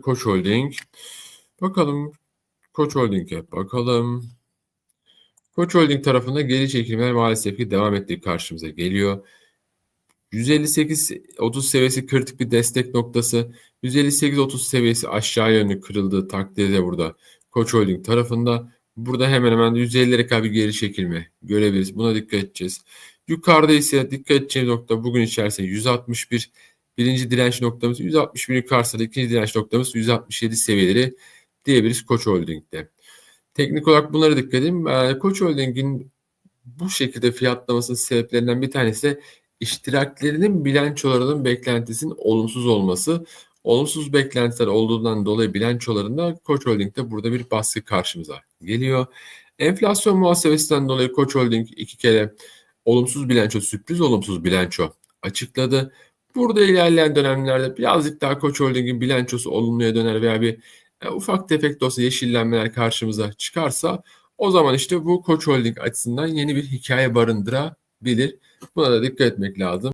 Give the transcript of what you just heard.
Koç Holding. Bakalım Koç Holding'e bakalım. Koç Holding tarafında geri çekilmeler maalesef ki devam ettiği karşımıza geliyor. 158-30 seviyesi kritik bir destek noktası. 158-30 seviyesi aşağı yönlü kırıldığı takdirde burada Koç Holding tarafında burada hemen hemen 150'lere kadar bir geri çekilme görebiliriz. Buna dikkat edeceğiz. Yukarıda ise dikkat edeceğimiz nokta bugün içerisinde 161 birinci direnç noktamız 161 yukarısında ikinci direnç noktamız 167 seviyeleri diyebiliriz Koç Holding'de. Teknik olarak bunlara dikkat edin. Ee, Koç Holding'in bu şekilde fiyatlamasının sebeplerinden bir tanesi iştiraklerinin bilançolarının beklentisinin olumsuz olması. Olumsuz beklentiler olduğundan dolayı bilançolarında Koç Holding'de burada bir baskı karşımıza geliyor. Enflasyon muhasebesinden dolayı Koç Holding iki kere olumsuz bilanço, sürpriz olumsuz bilanço açıkladı. Burada ilerleyen dönemlerde birazcık daha Koç Holding'in bilançosu olumluya döner veya bir e, ufak tefek de yeşillenmeler karşımıza çıkarsa o zaman işte bu Koç Holding açısından yeni bir hikaye barındırabilir. Buna da dikkat etmek lazım.